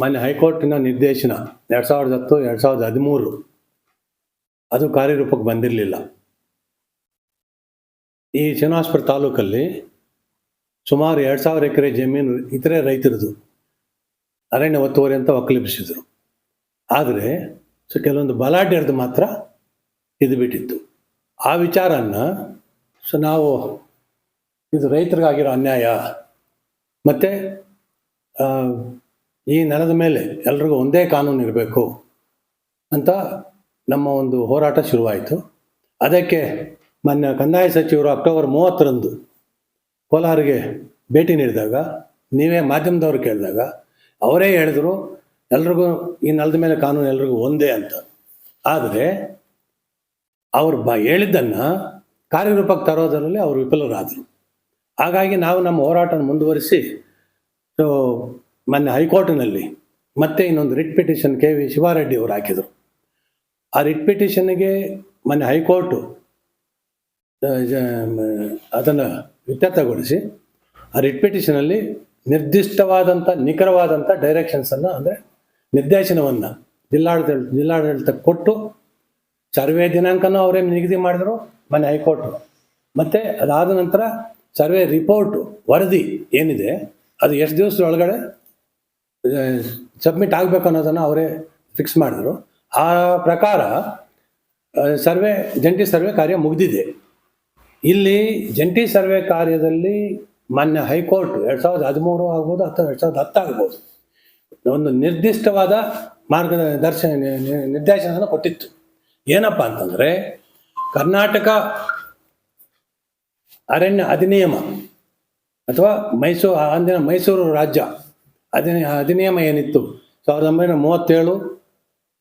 ಮಾನ್ಯ ಹೈಕೋರ್ಟಿನ ನಿರ್ದೇಶನ ಎರಡು ಸಾವಿರದ ಹತ್ತು, ಎರಡು ಸಾವಿರದ ಹದಿಮೂರು. ಅದು ಕಾರ್ಯರೂಪಕ್ಕೆ ಬಂದಿರಲಿಲ್ಲ. ಈ ಚನ್ನಾಸ್ಪುರ ತಾಲೂಕಲ್ಲಿ ಸುಮಾರು ಎರಡು ಸಾವಿರ ಎಕರೆ ಜಮೀನು ಇತರೆ ರೈತರದು ಅರಣ್ಯ ಒತ್ತುವರಿ ಅಂತ ಒಕ್ಕಲಿಪಿಸಿದರು ಆದರೆ ಸೊ ಕೆಲವೊಂದು ಬಲಾಢ್ಯರದು ಮಾತ್ರ ಇದು ಬಿಟ್ಟಿತ್ತು. ಆ ವಿಚಾರನ್ನ ಸೊ ನಾವು ಇದು ರೈತರಿಗಾಗಿರೋ ಅನ್ಯಾಯ, ಮತ್ತು ಈ ನೆಲದ ಮೇಲೆ ಎಲ್ರಿಗೂ ಒಂದೇ ಕಾನೂನು ಇರಬೇಕು ಅಂತ ನಮ್ಮ ಒಂದು ಹೋರಾಟ ಶುರುವಾಯಿತು. ಅದಕ್ಕೆ ಮೊನ್ನೆ ಕಂದಾಯ ಸಚಿವರು ಅಕ್ಟೋಬರ್ ಮೂವತ್ತರಂದು ಕೋಲಾರಿಗೆ ಭೇಟಿ ನೀಡಿದಾಗ, ನೀವೇ ಮಾಧ್ಯಮದವ್ರು ಕೇಳಿದಾಗ ಅವರೇ ಹೇಳಿದ್ರು, ಎಲ್ರಿಗೂ ಈ ನೆಲದ ಮೇಲೆ ಕಾನೂನು ಎಲ್ರಿಗೂ ಒಂದೇ ಅಂತ. ಆದರೆ ಅವರು ಬ ಹೇಳಿದ್ದನ್ನು ಕಾರ್ಯರೂಪಕ್ಕೆ ತರೋದರಲ್ಲಿ ಅವರು ವಿಫಲರಾದರು. ಹಾಗಾಗಿ ನಾವು ನಮ್ಮ ಹೋರಾಟನ ಮುಂದುವರಿಸಿ ಮೊನ್ನೆ ಹೈಕೋರ್ಟ್ನಲ್ಲಿ ಮತ್ತೆ ಇನ್ನೊಂದು writ petition K V Shivareddy ಅವರು ಹಾಕಿದರು. ಆ ರಿಟ್ ಪಿಟಿಷನ್ಗೆ ಮೊನ್ನೆ ಹೈಕೋರ್ಟು ಅದನ್ನು ಇತ್ಯರ್ಥಗೊಳಿಸಿ ಆ ರಿಟ್ ಪಿಟಿಷನಲ್ಲಿ ನಿರ್ದಿಷ್ಟವಾದಂಥ ನಿಖರವಾದಂಥ ಡೈರೆಕ್ಷನ್ಸನ್ನು ಅಂದರೆ ನಿರ್ದೇಶನವನ್ನು ಜಿಲ್ಲಾಡಳಿತ ಜಿಲ್ಲಾಡಳಿತ ಕೊಟ್ಟು ಸರ್ವೆ ದಿನಾಂಕನೂ ಅವರೇನು ನಿಗದಿ ಮಾಡಿದರು ಮೊನ್ನೆ ಹೈಕೋರ್ಟು. ಮತ್ತು ಅದಾದ ನಂತರ ಸರ್ವೆ ರಿಪೋರ್ಟು ವರದಿ ಏನಿದೆ, ಅದು ಎಷ್ಟು ದಿವಸದ ಒಳಗಡೆ ಸಬ್ಮಿಟ್ ಆಗಬೇಕು ಅನ್ನೋದನ್ನು ಅವರೇ ಫಿಕ್ಸ್ ಮಾಡಿದರು. ಆ ಪ್ರಕಾರ ಸರ್ವೆ, ಜಂಟಿ ಸರ್ವೆ ಕಾರ್ಯ ಮುಗಿದಿದೆ. ಇಲ್ಲಿ ಜಂಟಿ ಸರ್ವೆ ಕಾರ್ಯದಲ್ಲಿ ಮಾನ್ಯ ಹೈಕೋರ್ಟ್ ಎರಡು ಸಾವಿರದ ಹದಿಮೂರು ಆಗ್ಬೋದು ಅಥವಾ ಎರಡು ಸಾವಿರದ ಹತ್ತು ಆಗ್ಬೋದು. ಒಂದು ನಿರ್ದಿಷ್ಟವಾದ ಮಾರ್ಗದರ್ಶನ ನಿರ್ದೇಶನ ಕೊಟ್ಟಿತ್ತು. ಏನಪ್ಪ ಅಂತಂದರೆ, ಕರ್ನಾಟಕ ಅರಣ್ಯ ಅಧಿನಿಯಮ ಅಥವಾ ಮೈಸೂರು ಅಂದಿನ ಮೈಸೂರು ರಾಜ್ಯ ಅಧಿನಿ ಅಧಿನಿಯಮ ಏನಿತ್ತು? ಸಾವಿರದ ಒಂಬೈನೂರ ಮೂವತ್ತೇಳು,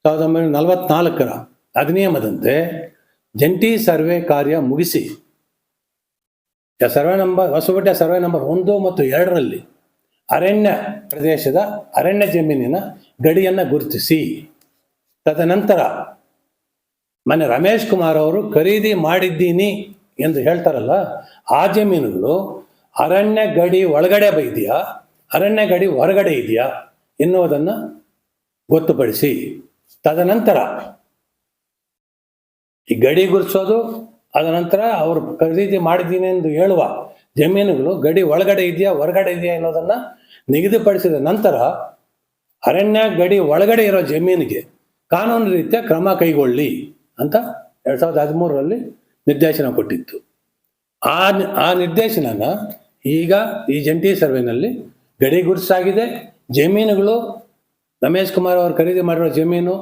ಸಾವಿರದ ಒಂಬೈನೂರ ನಲವತ್ನಾಲ್ಕರ ಅಧಿನಿಯಮದಂತೆ ಜಂಟಿ ಸರ್ವೆ ಕಾರ್ಯ ಮುಗಿಸಿ survey number, Hosapete survey number ಒಂದು ಮತ್ತು ಎರಡರಲ್ಲಿ ಅರಣ್ಯ ಪ್ರದೇಶದ ಅರಣ್ಯ ಜಮೀನಿನ ಗಡಿಯನ್ನು ಗುರುತಿಸಿ. ತದನಂತರ ಮನೆ ರಮೇಶ್ ಕುಮಾರ್ ಅವರು, ಖರೀದಿ ಮಾಡಿದ್ದೀನಿ ಎಂದು ಹೇಳ್ತಾರಲ್ಲ, ಆ ಜಮೀನುಗಳು ಅರಣ್ಯ ಗಡಿ ಒಳಗಡೆ ಇದೆಯಾ ಅರಣ್ಯ ಗಡಿ ಹೊರಗಡೆ ಇದೆಯಾ ಎನ್ನುವುದನ್ನು ಗೊತ್ತುಪಡಿಸಿ. ತದನಂತರ ಈ ಗಡಿ ಗುರುತಿಸೋದು ಅದ ನಂತರ ಅವರು ಖರೀದಿ ಮಾಡಿದ್ದೀನಿ ಎಂದು ಹೇಳುವ ಜಮೀನುಗಳು ಗಡಿ ಒಳಗಡೆ ಇದೆಯಾ, ಹೊರಗಡೆ ಇದೆಯಾ ಅನ್ನೋದನ್ನು ನಿಗದಿಪಡಿಸಿದ ನಂತರ ಅರಣ್ಯ ಗಡಿ ಒಳಗಡೆ ಇರೋ ಜಮೀನಿಗೆ ಕಾನೂನು ರೀತಿಯ ಕ್ರಮ ಕೈಗೊಳ್ಳಿ ಅಂತ ಎರಡು ಸಾವಿರದ ಹದಿಮೂರರಲ್ಲಿ ನಿರ್ದೇಶನ ಕೊಟ್ಟಿತ್ತು. ಆ ಆ ನಿರ್ದೇಶನನ ಈಗ ಈ ಜಂಟಿ ಸರ್ವೆನಲ್ಲಿ ಗಡಿ ಗುರುತಿಸಾಗಿದೆ ಜಮೀನುಗಳು, ರಮೇಶ್ ಕುಮಾರ್ ಅವರು ಖರೀದಿ ಮಾಡಿರೋ ಜಮೀನು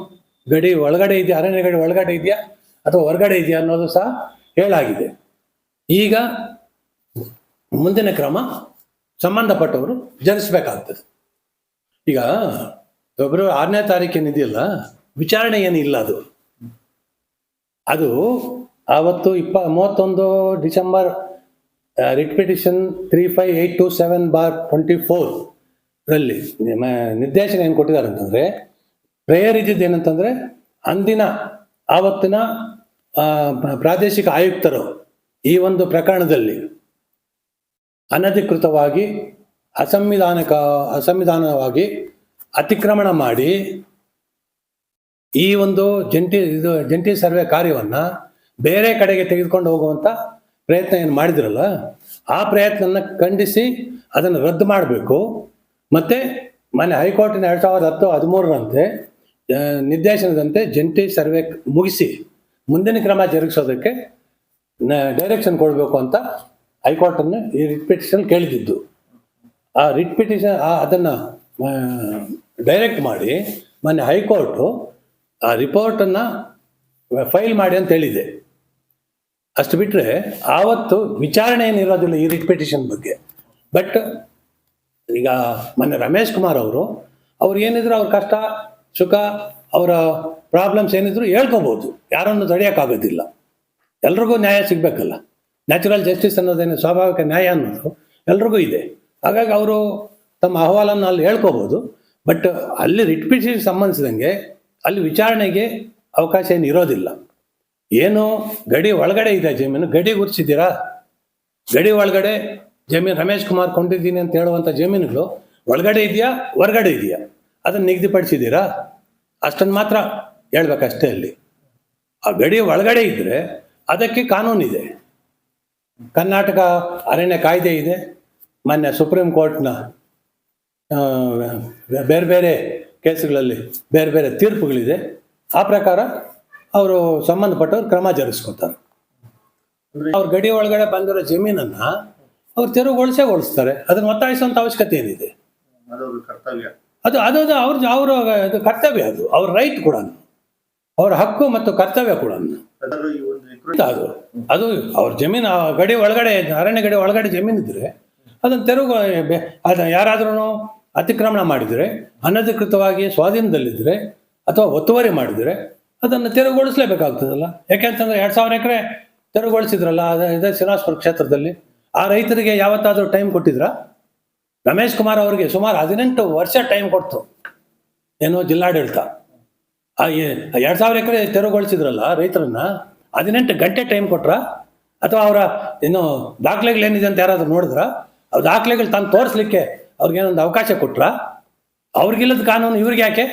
ಗಡಿ ಒಳಗಡೆ ಇದೆಯಾ, ಅರಣ್ಯ ಗಡಿ ಒಳಗಡೆ ಇದೆಯಾ ಅಥವಾ ಹೊರಗಡೆ ಇದೆಯಾ ಅನ್ನೋದು ಸಹ ಹೇಳಾಗಿದೆ. ಈಗ ಮುಂದಿನ ಕ್ರಮ ಸಂಬಂಧಪಟ್ಟವರು ಜನಿಸಬೇಕಾಗ್ತದೆ. ಈಗ ಫೆಬ್ರವರಿ ಆರನೇ ತಾರೀಕೇನಿದೆಯಲ್ಲ ವಿಚಾರಣೆ ಏನಿಲ್ಲ ಅದು. ಅದು ಆವತ್ತು ಇಪ್ಪ, ಮೂವತ್ತೊಂದು December writ petition three five eight two seven bar twenty four ರಲ್ಲಿ ನಿರ್ದೇಶನ ಏನು ಕೊಟ್ಟಿದ್ದಾರೆ ಅಂತಂದರೆ ಪ್ರೇಯರ್ ಇದ್ದಿದ್ದು ಏನಂತಂದರೆ, ಅಂದಿನ, ಆವತ್ತಿನ ಪ್ರಾದೇಶಿಕ ಆಯುಕ್ತರು ಈ ಒಂದು ಪ್ರಕರಣದಲ್ಲಿ ಅನಧಿಕೃತವಾಗಿ, ಅಸಂವಿಧಾನಕ, ಅಸಂವಿಧಾನವಾಗಿ ಅತಿಕ್ರಮಣ ಮಾಡಿ ಈ ಒಂದು ಜಂಟಿ, ಇದು ಜಂಟಿ ಸರ್ವೆ ಕಾರ್ಯವನ್ನು ಬೇರೆ ಕಡೆಗೆ ತೆಗೆದುಕೊಂಡು ಹೋಗುವಂಥ ಪ್ರಯತ್ನ ಏನು ಮಾಡಿದ್ರಲ್ಲ, ಆ ಪ್ರಯತ್ನನ ಖಂಡಿಸಿ ಅದನ್ನು ರದ್ದು ಮಾಡಬೇಕು. ಮತ್ತು ಮೊನ್ನೆ ಹೈಕೋರ್ಟಿನ ಎರಡು ಸಾವಿರದ ಹತ್ತು ಹದಿಮೂರರಂತೆ ನಿರ್ದೇಶನದಂತೆ ಜಂಟಿ ಸರ್ವೆ ಮುಗಿಸಿ ಮುಂದಿನ ಕ್ರಮ ಜರುಗಿಸೋದಕ್ಕೆ ಡೈರೆಕ್ಷನ್ ಕೊಡಬೇಕು ಅಂತ ಹೈಕೋರ್ಟನ್ನು ಈ ರಿಟ್ ಪಿಟಿಷನ್ ಕೇಳಿದ್ದು ಆ ರಿಟ್ ಪಿಟಿಷನ್ ಅದನ್ನು ಡೈರೆಕ್ಟ್ ಮಾಡಿ ಮೊನ್ನೆ ಹೈಕೋರ್ಟು ಆ ರಿಪೋರ್ಟನ್ನು ಫೈಲ್ ಮಾಡಿ ಅಂತ ಹೇಳಿದೆ. ಅಷ್ಟು ಬಿಟ್ಟರೆ ಆವತ್ತು ವಿಚಾರಣೆ ಏನಿರೋದಿಲ್ಲ ಈ ರಿಟ್ ಬಗ್ಗೆ. ಬಟ್ ಈಗ ಮೊನ್ನೆ ರಮೇಶ್ ಕುಮಾರ್ ಅವರು, ಅವ್ರು ಏನಿದ್ರು ಅವ್ರ ಕಷ್ಟ, ಸುಖ, ಅವರ ಪ್ರಾಬ್ಲಮ್ಸ್ ಏನಿದ್ರು ಹೇಳ್ಕೋಬೋದು. ಯಾರನ್ನು ತಡೆಯೋಕ್ಕಾಗೋದಿಲ್ಲ ಎಲ್ರಿಗೂ ನ್ಯಾಯ ಸಿಗಬೇಕಲ್ಲ. ನ್ಯಾಚುರಲ್ ಜಸ್ಟಿಸ್ ಅನ್ನೋದೇನು ಸ್ವಾಭಾವಿಕ ನ್ಯಾಯ ಅನ್ನೋದು ಎಲ್ರಿಗೂ ಇದೆ. ಹಾಗಾಗಿ ಅವರು ತಮ್ಮ ಅಹವಾಲನ್ನು ಅಲ್ಲಿ ಹೇಳ್ಕೋಬೋದು. ಬಟ್ ಅಲ್ಲಿ ರಿಟ್ ಸಂಬಂಧಿಸಿದಂಗೆ ಅಲ್ಲಿ ವಿಚಾರಣೆಗೆ ಅವಕಾಶ ಏನು ಇರೋದಿಲ್ಲ. ಏನು ಗಡಿ ಒಳಗಡೆ ಇದೆ ಜಮೀನು? ಗಡಿ ಗುರುತಿಸಿದ್ದೀರಾ? ಗಡಿ ಒಳಗಡೆ ಜಮೀನು ರಮೇಶ್ ಕುಮಾರ್ ಕೊಂಡಿದ್ದೀನಿ ಅಂತ ಹೇಳುವಂಥ ಜಮೀನುಗಳು ಒಳಗಡೆ ಇದೆಯಾ? ಹೊರಗಡೆ ಇದೆಯಾ? ಅದನ್ನು ನಿಗದಿಪಡಿಸಿದ್ದೀರಾ? ಅಷ್ಟನ್ನು ಮಾತ್ರ ಹೇಳ್ಬೇಕಷ್ಟೇ ಅಲ್ಲಿ ಆ ಗಡಿ ಒಳಗಡೆ ಇದ್ದರೆ ಅದಕ್ಕೆ ಕಾನೂನಿದೆ ಕರ್ನಾಟಕ ಅರಣ್ಯ ಕಾಯ್ದೆ ಇದೆ. ಮೊನ್ನೆ ಸುಪ್ರೀಂ ಕೋರ್ಟ್ನ ಬೇರೆ ಬೇರೆ ಕೇಸುಗಳಲ್ಲಿ ಬೇರೆ ಬೇರೆ ತೀರ್ಪುಗಳಿದೆ. ಆ ಪ್ರಕಾರ ಅವರು ಸಂಬಂಧಪಟ್ಟವ್ರು ಕ್ರಮ ಜರುಗಿಸ್ಕೊತಾರೆ. ಅವ್ರ ಗಡಿ ಒಳಗಡೆ ಬಂದಿರೋ ಜಮೀನನ್ನ ಅವ್ರು ತೆರವುಗೊಳಿಸೇ ಗೊಳಿಸ್ತಾರೆ ಅದನ್ನ ಒತ್ತಾಯಿಸುವಂತ ಅವಶ್ಯಕತೆ ಏನಿದೆ? ಅದು ಅದು ಅವ್ರ ಅವ್ರ ಅದು ಕರ್ತವ್ಯ ಅದು. ಅವ್ರ ರೈಟ್ ಕೂಡ ಅವ್ರ ಹಕ್ಕು ಮತ್ತು ಕರ್ತವ್ಯ ಕೂಡ ಅದು. ಅದು ಅವ್ರ ಜಮೀನು ಗಡಿ ಒಳಗಡೆ ಅರಣ್ಯ ಗಡಿ ಒಳಗಡೆ ಜಮೀನು ಇದ್ರೆ ಅದನ್ನ ತೆರವು ಅದ ಯಾರಾದ್ರೂ ಅತಿಕ್ರಮಣ ಮಾಡಿದರೆ ಅನಧಿಕೃತವಾಗಿ ಸ್ವಾಧೀನದಲ್ಲಿದ್ದರೆ ಅಥವಾ ಒತ್ತುವರಿ ಮಾಡಿದರೆ ಅದನ್ನು ತೆರವುಗೊಳಿಸಲೇಬೇಕಾಗ್ತದಲ್ಲ? ಯಾಕೆಂತಂದ್ರೆ ಎರಡು ಸಾವಿರ ಎಕರೆ ತೆರವುಗೊಳಿಸಿದ್ರಲ್ಲ, ಅದೇ ಸಿರಾಸ್ಪುರ ಕ್ಷೇತ್ರದಲ್ಲಿ. ಆ ರೈತರಿಗೆ ಯಾವತ್ತಾದರೂ ಟೈಮ್ ಕೊಟ್ಟಿದ್ರಾ? ರಮೇಶ್ ಕುಮಾರ್ ಅವರಿಗೆ ಸುಮಾರು ಹದಿನೆಂಟು ವರ್ಷ ಟೈಮ್ ಕೊಡ್ತು ಏನು ಜಿಲ್ಲಾಡಳಿತ. ಆ ಎರಡು ಸಾವಿರ ಎಕರೆ ತೆರವುಗೊಳಿಸಿದ್ರಲ್ಲ ರೈತರನ್ನ, ಹದಿನೆಂಟು ಗಂಟೆ ಟೈಮ್ ಕೊಟ್ರ? ಅಥವಾ ಅವರ ಏನು ದಾಖಲೆಗಳೇನಿದೆ ಅಂತ ಯಾರಾದರೂ ನೋಡಿದ್ರ? ಅವ್ರ ದಾಖಲೆಗಳು ತಂದು ತೋರಿಸ್ಲಿಕ್ಕೆ ಅವ್ರಿಗೇನೊಂದು ಅವಕಾಶ ಕೊಟ್ರ? ಅವ್ರಿಗಿಲ್ಲದ ಕಾನೂನು ಇವ್ರಿಗೆ ಯಾಕೆ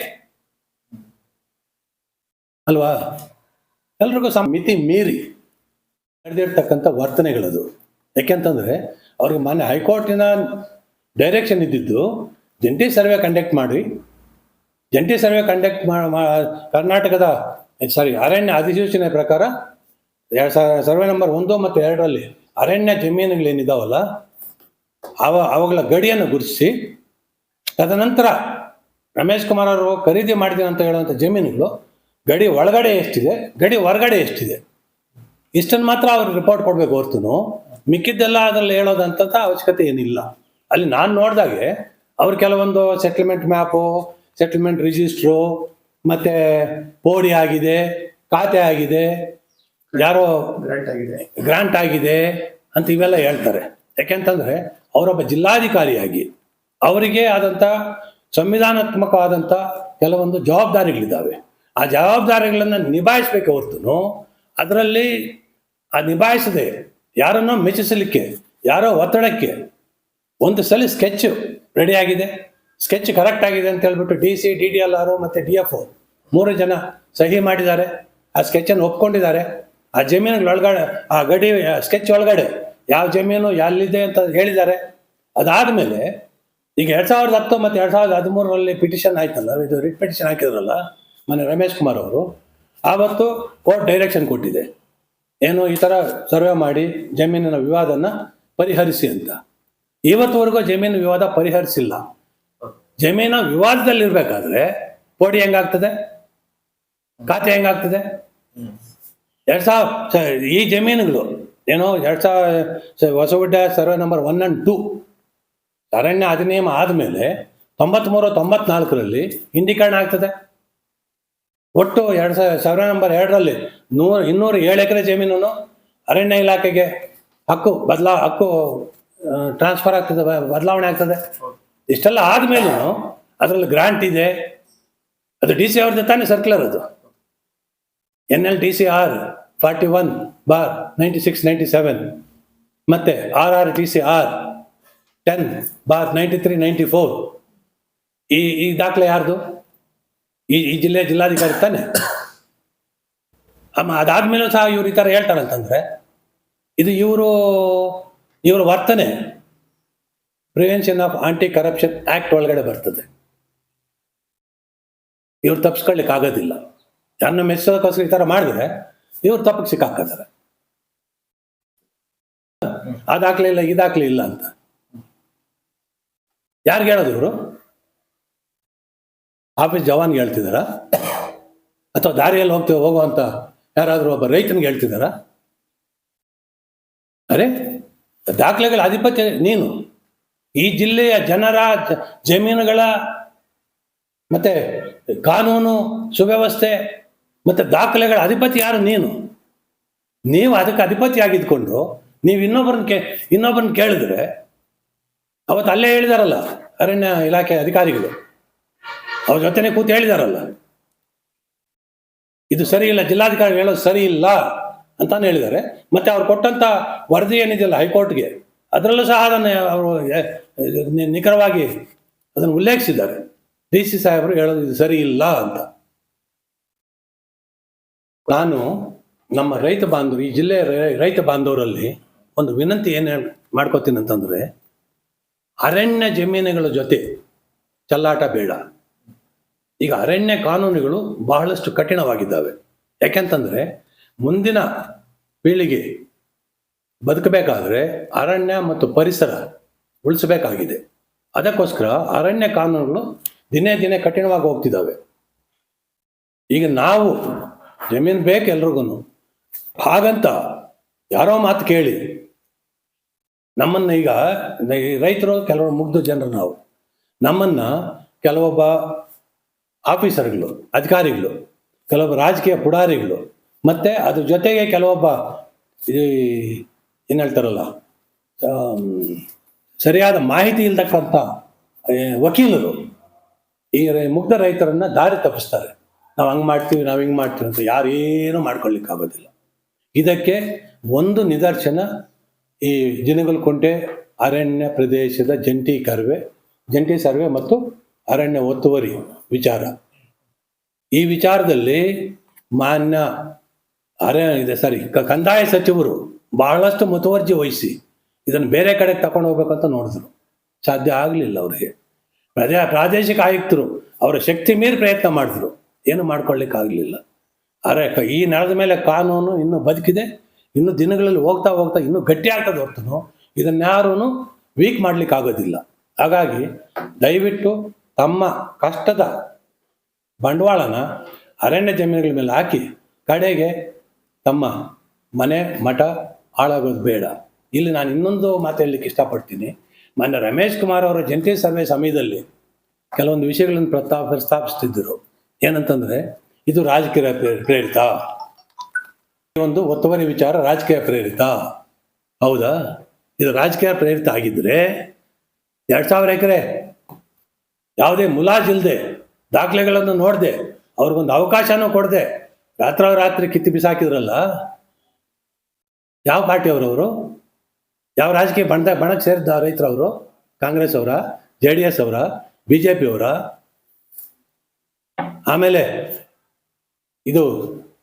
ಅಲ್ವಾ? ಎಲ್ರಿಗೂ ಸಹ ಮಿತಿ ಮೀರಿ ನಡೆದಿರ್ತಕ್ಕಂಥ ವರ್ತನೆಗಳದು. ಯಾಕೆಂತಂದರೆ, ಅವ್ರಿಗೆ ಮೊನ್ನೆ ಹೈಕೋರ್ಟಿನ ಡೈರೆಕ್ಷನ್ ಇದ್ದಿದ್ದು, ಜಂಟಿ ಸರ್ವೆ ಕಂಡಕ್ಟ್ ಮಾಡಿ, ಜಂಟಿ ಸರ್ವೆ ಕಂಡಕ್ಟ್ ಕರ್ನಾಟಕದ ಸಾರಿ ಅರಣ್ಯ ಅಧಿಸೂಚನೆ ಪ್ರಕಾರ, ಎರಡು ಸಾವಿರ ಸರ್ವೆ ನಂಬರ್ ಒಂದು ಮತ್ತು ಎರಡರಲ್ಲಿ ಅರಣ್ಯ ಜಮೀನುಗಳೇನಿದಾವಲ್ಲ, ಅವ ಅವುಗಳ ಗಡಿಯನ್ನು ಗುರುತಿಸಿ, ತದನಂತರ ರಮೇಶ್ ಕುಮಾರ್ ಅವರು ಖರೀದಿ ಮಾಡಿದ್ದೀನಿ ಅಂತ ಹೇಳುವಂಥ ಜಮೀನುಗಳು ಗಡಿ ಒಳಗಡೆ ಎಷ್ಟಿದೆ ಗಡಿ ಹೊರಗಡೆ ಎಷ್ಟಿದೆ? ಇಷ್ಟನ್ನು ಮಾತ್ರ ಅವ್ರಿಗೆ ರಿಪೋರ್ಟ್ ಕೊಡಬೇಕು ಹೊರ್ತುನು. ಮಿಕ್ಕಿದ್ದೆಲ್ಲ ಅದರಲ್ಲಿ ಹೇಳೋದಂತ ಅವಶ್ಯಕತೆ ಏನಿಲ್ಲ. ಅಲ್ಲಿ ನಾನು ನೋಡಿದಾಗೆ ಅವ್ರು ಕೆಲವೊಂದು ಸೆಟ್ಲ್ಮೆಂಟ್ ಮ್ಯಾಪು ಸೆಟ್ಲ್ಮೆಂಟ್ ರಿಜಿಸ್ಟ್ರು ಮತ್ತೆ ಪೋಡಿ ಆಗಿದೆ ಖಾತೆ ಆಗಿದೆ ಯಾರೋ ಗ್ರಾಂಟ್ ಆಗಿದೆ. ಗ್ರಾಂಟ್ ಆಗಿದೆ ಅಂತ ಇವೆಲ್ಲ ಹೇಳ್ತಾರೆ. ಯಾಕೆಂತಂದ್ರೆ ಅವರೊಬ್ಬ ಜಿಲ್ಲಾಧಿಕಾರಿಯಾಗಿ ಅವರಿಗೆ ಆದಂಥ ಸಂವಿಧಾನಾತ್ಮಕವಾದಂಥ ಕೆಲವೊಂದು ಜವಾಬ್ದಾರಿಗಳಿದ್ದಾವೆ. ಆ ಜವಾಬ್ದಾರಿಗಳನ್ನು ನಿಭಾಯಿಸ್ಬೇಕು ಹೊರತು ಅದರಲ್ಲಿ ಆ ನಿಭಾಯಿಸದೆ ಯಾರನ್ನೋ ಮೆಚ್ಚಿಸಲಿಕ್ಕೆ, ಯಾರೋ ಒತ್ತಡಕ್ಕೆ ಒಂದು ಸಲ ಸ್ಕೆಚ್ ರೆಡಿ ಆಗಿದೆ. ಸ್ಕೆಚ್ ಕರೆಕ್ಟ್ ಆಗಿದೆ ಅಂತ ಹೇಳ್ಬಿಟ್ಟು D C D D L R ಮತ್ತು ಡಿ ಎಫ್ ಮೂರು ಜನ ಸಹಿ ಮಾಡಿದ್ದಾರೆ. ಆ ಸ್ಕೆಚನ್ನು ಒಪ್ಕೊಂಡಿದ್ದಾರೆ. ಆ ಜಮೀನುಗಳ ಒಳಗಡೆ, ಆ ಗಡಿ ಸ್ಕೆಚ್ ಒಳಗಡೆ ಯಾವ ಜಮೀನು ಎಲ್ಲಿದೆ ಅಂತ ಹೇಳಿದ್ದಾರೆ. ಅದಾದಮೇಲೆ ಈಗ ಎರಡು ಸಾವಿರದ ಹತ್ತು ಮತ್ತು ಎರಡು ಸಾವಿರದ ಹದಿಮೂರರಲ್ಲಿ ಪಿಟಿಷನ್ ಆಯ್ತಲ್ಲ, ಇದು ರಿಟ್ ಪಿಟಿಷನ್ ಹಾಕಿದ್ರಲ್ಲ ಮೊನ್ನೆ ರಮೇಶ್ ಕುಮಾರ್ ಅವರು, ಆವತ್ತು ಕೋರ್ಟ್ ಡೈರೆಕ್ಷನ್ ಕೊಟ್ಟಿದೆ. ಏನು ಈ ಥರ ಸರ್ವೆ ಮಾಡಿ ಜಮೀನಿನ ವಿವಾದನ ಪರಿಹರಿಸಿ ಅಂತ. ಇವತ್ತುವರೆಗೂ ಜಮೀನು ವಿವಾದ ಪರಿಹರಿಸಿಲ್ಲ. ಜಮೀನ ವಿವಾದದಲ್ಲಿರ್ಬೇಕಾದ್ರೆ ಪೋಡಿ ಹೆಂಗಾಗ್ತದೆ? ಖಾತೆ ಹೆಂಗಾಗ್ತದೆ? ಎರಡು ಸಾವಿರ ಈ ಜಮೀನುಗಳು, ಏನೋ ಎರಡು ಸಾವಿರ, Hosagudda survey number one and two, ಅರಣ್ಯ ಅಧಿನಿಯಮ ಆದಮೇಲೆ ತೊಂಬತ್ಮೂರು ತೊಂಬತ್ನಾಲ್ಕರಲ್ಲಿ ಹಿಂದೀಕರಣ ಆಗ್ತದೆ. ಒಟ್ಟು ಎರಡು ಸಾವಿರ ಸಾವಿರ ನಂಬರ್ ಎರಡರಲ್ಲಿ ನೂರ, ಇನ್ನೂರ ಏಳು ಎಕರೆ ಜಮೀನು ಅರಣ್ಯ ಇಲಾಖೆಗೆ ಹಕ್ಕು, ಬದಲಾ, ಹಕ್ಕು ಟ್ರಾನ್ಸ್ಫರ್ ಆಗ್ತದೆ ಬದಲಾವಣೆ ಆಗ್ತದೆ. ಇಷ್ಟೆಲ್ಲ ಆದ್ಮೇಲೂ ಅದರಲ್ಲಿ ಗ್ರಾಂಟ್ ಇದೆ. ಅದು ಡಿ ಸಿ ಅವ್ರದ್ದು ತಾನೇ ಸರ್ಕ್ಯುಲರ್ ಅದು. N L D C R forty one bar ninety six ninety seven ಮತ್ತೆ R R D C R ten bar ninety three ninety four ಈ ಈ ದಾಖಲೆ ಯಾರ್ದು? ಈ ಈ ಜಿಲ್ಲೆ ಜಿಲ್ಲಾಧಿಕಾರಿ ತಾನೆ. ಅಮ್ಮ, ಅದಾದ್ಮೇಲೂ ಸಹ ಇವ್ರು ಈ ಥರ ಹೇಳ್ತಾರಂತಂದ್ರೆ, ಇದು ಇವರು, ಇವರ ವರ್ತನೆ prevention of anti corruption act ಒಳಗಡೆ ಬರ್ತದೆ. ಇವ್ರು ತಪ್ಪಿಸ್ಕೊಳ್ಳಿಕ್ಕೆ ಆಗೋದಿಲ್ಲ. ಯಾರನ್ನ ಮೆಚ್ಚೋದಕ್ಕೋಸ್ಕರ ಈ ಥರ ಮಾಡಿದ್ರೆ ಇವ್ರು ತಪ್ಪಿಗೆ ಇಲ್ಲ ಈ ಇಲ್ಲ ಅಂತ. ಯಾರಿಗೆ ಹೇಳೋದು ಇವರು? ಆಫೀಸ್ ಜವಾನ್ಗೆ ಹೇಳ್ತಿದ್ದಾರಾ ಅಥವಾ ದಾರಿಯಲ್ಲಿ ಹೋಗ್ತೇವೆ ಹೋಗುವಂತ ಯಾರಾದರೂ ಒಬ್ಬ ರೈತನಿಗೆ ಹೇಳ್ತಿದ್ದಾರಾ ಅರೆ, ದಾಖಲೆಗಳ ಅಧಿಪತ್ಯ ನೀನು. ಈ ಜಿಲ್ಲೆಯ ಜನರ ಜಮೀನುಗಳ ಮತ್ತೆ ಕಾನೂನು ಸುವ್ಯವಸ್ಥೆ ಮತ್ತೆ ದಾಖಲೆಗಳ ಅಧಿಪತಿ ಯಾರು? ನೀನು. ನೀವು ಅದಕ್ಕೆ ಅಧಿಪತಿ ಆಗಿದ್ಕೊಂಡು ನೀವು ಇನ್ನೊಬ್ಬರನ್ನ ಕೇ, ಇನ್ನೊಬ್ಬರನ್ನ ಕೇಳಿದ್ರೆ ಅವತ್ತು ಅಲ್ಲೇ ಹೇಳಿದಾರಲ್ಲ ಅರಣ್ಯ ಇಲಾಖೆ ಅಧಿಕಾರಿಗಳು. ಅವ್ರ ಜೊತೆನೆ ಕೂತು ಹೇಳಿದಾರಲ್ಲ. ಇದು ಸರಿ ಇಲ್ಲ, ಜಿಲ್ಲಾಧಿಕಾರಿ ಹೇಳೋದು ಸರಿ ಇಲ್ಲ ಅಂತಾನೆ ಹೇಳಿದ್ದಾರೆ. ಮತ್ತೆ ಅವ್ರು ಕೊಟ್ಟಂತ ವರದಿ ಏನಿದೆಯಲ್ಲ ಹೈಕೋರ್ಟ್ಗೆ, ಅದರಲ್ಲೂ ಸಹ ಅದನ್ನು ಅವರು ನಿಖರವಾಗಿ ಅದನ್ನು ಉಲ್ಲೇಖಿಸಿದ್ದಾರೆ. ಡಿ ಸಿ ಸಾಹೇಬರು ಹೇಳೋದು ಇದು ಸರಿ ಇಲ್ಲ ಅಂತ. ನಾನು ನಮ್ಮ ರೈತ ಬಾಂಧವರು, ಈ ಜಿಲ್ಲೆಯ ರೈತ ಬಾಂಧವರಲ್ಲಿ ಒಂದು ವಿನಂತಿ ಏನು ಮಾಡ್ಕೋತೀನಿ ಅಂತಂದ್ರೆ, ಅರಣ್ಯ ಜಮೀನುಗಳ ಜೊತೆ ಚಲ್ಲಾಟ ಬೇಡ. ಈಗ ಅರಣ್ಯ ಕಾನೂನುಗಳು ಬಹಳಷ್ಟು ಕಠಿಣವಾಗಿದ್ದಾವೆ. ಯಾಕೆಂತಂದ್ರೆ ಮುಂದಿನ ಪೀಳಿಗೆ ಬದುಕಬೇಕಾದ್ರೆ ಅರಣ್ಯ ಮತ್ತು ಪರಿಸರ ಉಳಿಸಬೇಕಾಗಿದೆ. ಅದಕ್ಕೋಸ್ಕರ ಅರಣ್ಯ ಕಾನೂನುಗಳು ದಿನೇ ದಿನೇ ಕಠಿಣವಾಗಿ ಹೋಗ್ತಿದ್ದಾವೆ. ಈಗ ನಾವು ಜಮೀನು ಬೇಕು ಎಲ್ರಿಗೂ ಹಾಗಂತ ಯಾರೋ ಮಾತು ಕೇಳಿ, ನಮ್ಮನ್ನ ಈಗ ರೈತರು ಕೆಲವರು ಮುಗ್ಧ ಜನರು ನಾವು. ನಮ್ಮನ್ನ ಕೆಲವೊಬ್ಬ ಆಫೀಸರ್ಗಳು, ಅಧಿಕಾರಿಗಳು ಕೆಲವೊಬ್ಬ ರಾಜಕೀಯ ಪುಡಾರಿಗಳು, ಮತ್ತೆ ಅದ್ರ ಜೊತೆಗೆ ಕೆಲವೊಬ್ಬ ಏನು ಹೇಳ್ತಾರಲ್ಲ ಸರಿಯಾದ ಮಾಹಿತಿ ಇಲ್ತಕ್ಕಂಥ ವಕೀಲರು ಈ ಮುಗ್ಧ ರೈತರನ್ನ ದಾರಿ ತಪ್ಪಿಸ್ತಾರೆ. ನಾವು ಹಂಗೆ ಮಾಡ್ತೀವಿ, ನಾವು ಹಿಂಗೆ ಮಾಡ್ತೀವಿ ಅಂತ ಯಾರೇನು ಮಾಡ್ಕೊಳ್ಳಿಕ್ಕಾಗೋದಿಲ್ಲ ಇದಕ್ಕೆ ಒಂದು ನಿದರ್ಶನ ಈ ಜಿನಗಲ್ಕುಂಟೆ ಅರಣ್ಯ ಪ್ರದೇಶದ ಜಂಟಿ ಕರ್ವೆ ಜಂಟಿ ಸರ್ವೆ ಮತ್ತು ಅರಣ್ಯ ಒತ್ತುವರಿ ವಿಚಾರ. ಈ ವಿಚಾರದಲ್ಲಿ ಮಾನ್ಯ ಅರೆ ಇದೆ, ಸರಿ ಕಂದಾಯ ಸಚಿವರು ಬಹಳಷ್ಟು ಮುತುವರ್ಜಿ ವಹಿಸಿ ಇದನ್ನು ಬೇರೆ ಕಡೆಗೆ ತಗೊಂಡು ಹೋಗ್ಬೇಕಂತ ನೋಡಿದ್ರು. ಸಾಧ್ಯ ಆಗಲಿಲ್ಲ ಅವರಿಗೆ. ಪ್ರಜಾ ಪ್ರಾದೇಶಿಕ ಆಯುಕ್ತರು ಅವರ ಶಕ್ತಿ ಮೀರಿ ಪ್ರಯತ್ನ ಮಾಡಿದ್ರು. ಏನು ಮಾಡ್ಕೊಳ್ಳಿಕ್ಕಾಗಲಿಲ್ಲ ಆಗಲಿಲ್ಲ. ಅರೆ ಈ ನೆಲದ ಮೇಲೆ ಕಾನೂನು ಇನ್ನೂ ಬದುಕಿದೆ, ಇನ್ನು ದಿನಗಳಲ್ಲಿ ಹೋಗ್ತಾ ಹೋಗ್ತಾ ಇನ್ನೂ ಗಟ್ಟಿ ಆಗ್ತದೆ ಹೊರತು ಇದನ್ಯಾರೂ ವೀಕ್ ಮಾಡ್ಲಿಕ್ಕೆ ಆಗೋದಿಲ್ಲ. ಹಾಗಾಗಿ ದಯವಿಟ್ಟು ತಮ್ಮ ಕಷ್ಟದ ಬಂಡವಾಳನ ಅರಣ್ಯ ಜಮೀನುಗಳ ಮೇಲೆ ಹಾಕಿ ಕಡೆಗೆ ತಮ್ಮ ಮನೆ, ಮಠ ಹಾಳಾಗೋದು ಬೇಡ. ಇಲ್ಲಿ ನಾನು ಇನ್ನೊಂದು ಮಾತು ಹೇಳಲಿಕ್ಕೆ ಇಷ್ಟಪಡ್ತೀನಿ. ಮೊನ್ನೆ ರಮೇಶ್ ಕುಮಾರ್ ಅವರ ಜಂಟಿ ಸರ್ವೆ ಸಮಯದಲ್ಲಿ ಕೆಲವೊಂದು ವಿಷಯಗಳನ್ನು ಪ್ರಸ್ತಾಪ ಪ್ರಸ್ತಾಪಿಸ್ತಿದ್ದರು. ಏನಂತಂದರೆ, ಇದು ರಾಜಕೀಯ ಪ್ರೇರ- ಪ್ರೇರಿತ. ಈ ಒಂದು ಒತ್ತುವರಿ ವಿಚಾರ ರಾಜಕೀಯ ಪ್ರೇರಿತ. ಹೌದಾ? ಇದು ರಾಜಕೀಯ ಪ್ರೇರಿತ ಆಗಿದ್ರೆ ಎರಡು ಸಾವಿರ ಎಕರೆ ಯಾವುದೇ ಮುಲಾಜಿಲ್ಲದೆ ದಾಖಲೆಗಳನ್ನು ನೋಡದೆ ಅವ್ರಿಗೊಂದು ಅವಕಾಶನೂ ಕೊಡದೆ. ರಾತ್ರೋರಾತ್ರಿ ಕಿತ್ತು ಬಿಸಾಕಿದ್ರಲ್ಲ? ಯಾವ ಪಾರ್ಟಿ ಅವರವರು ಯಾವ ರಾಜಕೀಯ ಬಣದ ಬಣಕ್ಕೆ ಸೇರಿದ ರೈತರವರು? ಕಾಂಗ್ರೆಸ್ ಅವರ? ಜೆ ಡಿ ಎಸ್ ಅವರ? ಬಿ ಜೆ ಪಿ ಅವರ? ಆಮೇಲೆ ಇದು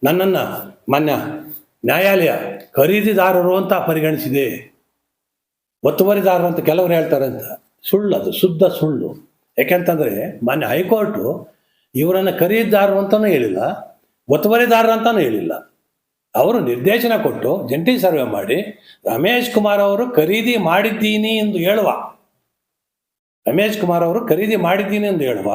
ನನ್ನನ್ನು ಮಾನ್ಯ ನ್ಯಾಯಾಲಯ ಖರೀದಿದಾರರು ಅಂತ ಪರಿಗಣಿಸಿದೆ. ಒತ್ತುವರಿದಾರರು ಅಂತ ಕೆಲವರು ಹೇಳ್ತಾರೆ ಅಂತ. ಸುಳ್ಳು ಅದು ಶುದ್ಧ ಸುಳ್ಳು. ಯಾಕೆಂತಂದ್ರೆ ಮಾನ್ಯ ಹೈಕೋರ್ಟು ಇವರನ್ನು ಖರೀದಿದಾರರು ಅಂತಲೂ ಹೇಳಿಲ್ಲ, ಒತ್ತುವರಿದಾರರು ಅಂತಲೂ ಹೇಳಿಲ್ಲ. ಅವರು ನಿರ್ದೇಶನ ಕೊಟ್ಟು ಜಂಟಿ ಸರ್ವೆ ಮಾಡಿ, ರಮೇಶ್ ಕುಮಾರ್ ಅವರು ಖರೀದಿ ಮಾಡಿದ್ದೀನಿ ಎಂದು ಹೇಳುವ. ರಮೇಶ್ ಕುಮಾರ್ ಅವರು ಖರೀದಿ ಮಾಡಿದ್ದೀನಿ ಎಂದು ಹೇಳುವ.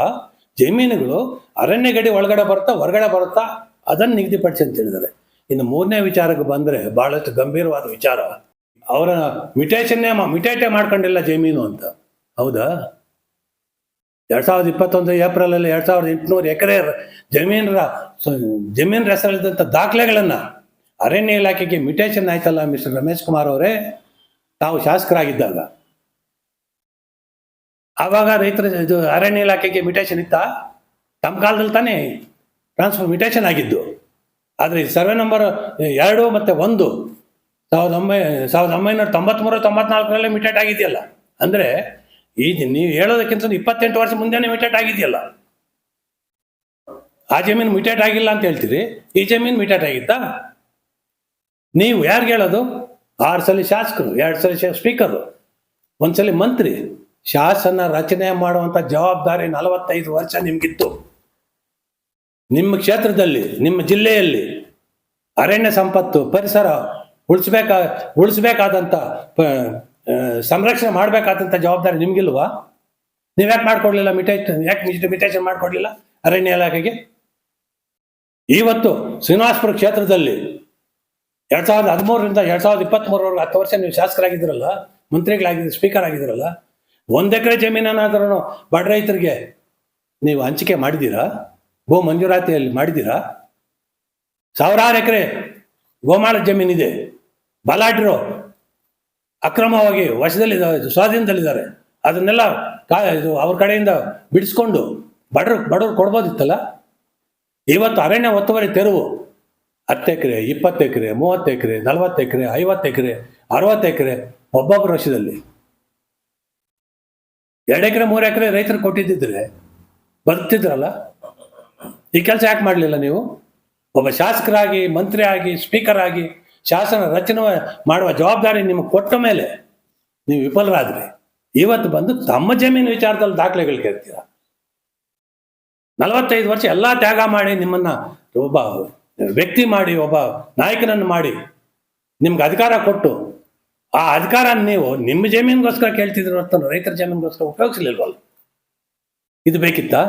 ಜಮೀನುಗಳು ಅರಣ್ಯ ಗಡಿ ಒಳಗಡೆ ಬರ್ತಾ ಹೊರಗಡೆ ಬರುತ್ತಾ, ಅದನ್ನು ನಿಗದಿಪಡಿಸಿ ಅಂತ ಹೇಳಿದ್ದಾರೆ. ಇನ್ನು ಮೂರನೇ ವಿಚಾರಕ್ಕೆ ಬಂದರೆ ಬಹಳಷ್ಟು ಗಂಭೀರವಾದ ವಿಚಾರ. ಅವರ ಮಿಟೇಷನ್ನೇ ಮಿಟೇಟೇ ಮಾಡ್ಕೊಂಡಿಲ್ಲ ಜಮೀನು ಅಂತ. ಹೌದಾ? ಎರಡ್ ಸಾವಿರದ ಇಪ್ಪತ್ತೊಂದು ಏಪ್ರಿಲ್ ಅಲ್ಲಿ ಎರಡ್ ಸಾವಿರದ ಎಂಟುನೂರು ಎಕರೆ ಜಮೀನರ ಜಮೀನ್ ಹೆಸರಲ್ಲಿದ್ದಂಥ ದಾಖಲೆಗಳನ್ನು ಅರಣ್ಯ ಇಲಾಖೆಗೆ ಮ್ಯೂಟೇಷನ್ ಆಯ್ತಲ್ಲ ಮಿಸ್ಟರ್ ರಮೇಶ್ ಕುಮಾರ್ ಅವರೇ? ತಾವು ಶಾಸಕರಾಗಿದ್ದಾಗ. ಆವಾಗ ರೈತರ ಇದು ಅರಣ್ಯ ಇಲಾಖೆಗೆ ಮಿಟೇಷನ್ ಇತ್ತಾ? ತಮ್ಮ ಕಾಲದಲ್ಲಿ ತಾನೇ ಟ್ರಾನ್ಸ್ಫರ್ ಮಿಟೇಷನ್ ಆಗಿದ್ದು. ಆದರೆ ಸರ್ವೆ ನಂಬರ್ ಎರಡು ಮತ್ತು ಒಂದು ಸಾವಿರದ ಒಂಬೈ ಸಾವಿರದ ಒಂಬೈನೂರ ತೊಂಬತ್ಮೂರು ತೊಂಬತ್ನಾಲ್ಕರಲ್ಲೇ ಮಿಟೇಟ್ ಆಗಿದೆಯಲ್ಲ. ಅಂದರೆ ಈ ನೀವು ಹೇಳೋದಕ್ಕಿಂತ ಇಪ್ಪತ್ತೆಂಟು ವರ್ಷ ಮುಂದೆನೇ ಮಿಟೇಟ್ ಆಗಿದೆಯಲ್ಲ ಆ ಜಮೀನು ಮಿಟೇಟ್ ಆಗಿಲ್ಲ ಅಂತ ಹೇಳ್ತೀರಿ? ಈ ಜಮೀನು ಮಿಟೇಟ್ ಆಗಿತ್ತಾ? ನೀವು ಯಾರಿಗೆ ಹೇಳೋದು? ಆರು ಸಲ ಶಾಸಕರು, ಎರಡು ಸಲ ಸ್ಪೀಕರು ಒಂದ್ಸಲಿ ಮಂತ್ರಿ. ಶಾಸನ ರಚನೆ ಮಾಡುವಂತ ಜವಾಬ್ದಾರಿ ನಲವತ್ತೈದು ವರ್ಷ ನಿಮ್ಗಿತ್ತು. ನಿಮ್ಮ ಕ್ಷೇತ್ರದಲ್ಲಿ, ನಿಮ್ಮ ಜಿಲ್ಲೆಯಲ್ಲಿ ಅರಣ್ಯ ಸಂಪತ್ತು, ಪರಿಸರ ಉಳಿಸ್ಬೇಕಾ ಉಳಿಸ್ಬೇಕಾದಂಥ ಸಂರಕ್ಷಣೆ ಮಾಡಬೇಕಾದಂಥ ಜವಾಬ್ದಾರಿ ನಿಮಗಿಲ್ವಾ? ನೀವು ಯಾಕೆ ಮಾಡ್ಕೊಡ್ಲಿಲ್ಲ ಮಿಟೇಷನ್ ಯಾಕೆ ಮಿಟೇಷನ್ ಮಾಡ್ಕೊಡ್ಲಿಲ್ಲ ಅರಣ್ಯ ಇಲಾಖೆಗೆ? ಇವತ್ತು ಶ್ರೀನಿವಾಸಪುರ ಕ್ಷೇತ್ರದಲ್ಲಿ ಎರಡ್ ಸಾವಿರದ ಹದಿಮೂರರಿಂದ ಎರಡ್ ಸಾವಿರದ ಇಪ್ಪತ್ತ್ಮೂರವರೆಗೂ ಹತ್ತು ವರ್ಷ ನೀವು ಶಾಸಕರಾಗಿದ್ದೀರಲ್ಲ, ಮಂತ್ರಿಗಳಾಗಿದ್ದೀರಿ, ಸ್ಪೀಕರ್ ಆಗಿದ್ದೀರಲ್ಲ, ಒಂದು ಎಕರೆ ಜಮೀನನ್ನಾದ್ರೂ ಬಡ ರೈತರಿಗೆ ನೀವು ಹಂಚಿಕೆ ಮಾಡಿದ್ದೀರಾ? ಭೂ ಮಂಜೂರಾತಿಯಲ್ಲಿ ಮಾಡಿದ್ದೀರಾ? ಸಾವಿರಾರು ಎಕರೆ ಗೋಮಾಳ ಜಮೀನಿದೆ. ಬಲಾಢ್ಯರು ಅಕ್ರಮವಾಗಿ ವಶದಲ್ಲಿ ಸ್ವಾಧೀನದಲ್ಲಿದ್ದಾರೆ. ಅದನ್ನೆಲ್ಲ ಕಾ, ಇದು ಅವ್ರ ಕಡೆಯಿಂದ ಬಿಡಿಸ್ಕೊಂಡು ಬಡರು ಬಡವ್ರು ಕೊಡ್ಬೋದಿತ್ತಲ್ಲ? ಇವತ್ತು ಅರಣ್ಯ ಒತ್ತುವರಿ ತೆರವು. ಹತ್ತು ಎಕರೆ, ಇಪ್ಪತ್ತು ಎಕರೆ, ಮೂವತ್ತು ಎಕರೆ, ನಲವತ್ತು ಎಕರೆ, ಐವತ್ತು ಎಕರೆ, ಅರವತ್ತು ಎಕರೆ ಒಬ್ಬೊಬ್ಬರ ವರ್ಷದಲ್ಲಿ ಎರಡು ಎಕರೆ, ಮೂರು ಎಕರೆ ರೈತರು ಕೊಟ್ಟಿದ್ದಿದ್ರೆ ಬರ್ತಿದ್ರಲ್ಲ? ಈ ಕೆಲಸ ಯಾಕೆ ಮಾಡಲಿಲ್ಲ ನೀವು? ಒಬ್ಬ ಶಾಸಕರಾಗಿ ಮಂತ್ರಿ ಆಗಿ ಸ್ಪೀಕರ್ ಆಗಿ ಶಾಸನ ರಚನೆ ಮಾಡುವ ಜವಾಬ್ದಾರಿ ನಿಮಗೆ ಕೊಟ್ಟ ಮೇಲೆ ನೀವು ವಿಫಲರಾದ್ರಿ. ಇವತ್ತು ಬಂದು ತಮ್ಮ ಜಮೀನು ವಿಚಾರದಲ್ಲಿ ದಾಖಲೆಗಳು ಕೇಳ್ತೀರ? ನಲವತ್ತೈದು ವರ್ಷ ಎಲ್ಲ ತ್ಯಾಗ ಮಾಡಿ ನಿಮ್ಮನ್ನ ಒಬ್ಬ ವ್ಯಕ್ತಿ ಮಾಡಿ, ಒಬ್ಬ ನಾಯಕನನ್ನು ಮಾಡಿ ನಿಮ್ಗೆ ಅಧಿಕಾರ ಕೊಟ್ಟು, ಆ ಅಧಿಕಾರ ನೀವು ನಿಮ್ಮ ಜಮೀನಿಗೋಸ್ಕರ ಕೇಳ್ತಿದ್ರು ಅಂತ ರೈತರ ಜಮೀನಿಗೋಸ್ಕರ ಉಪಯೋಗಿಸ್ಲಿಲ್ವಲ್ಲ? ಇದು ಬೇಕಿತ್ತಾ?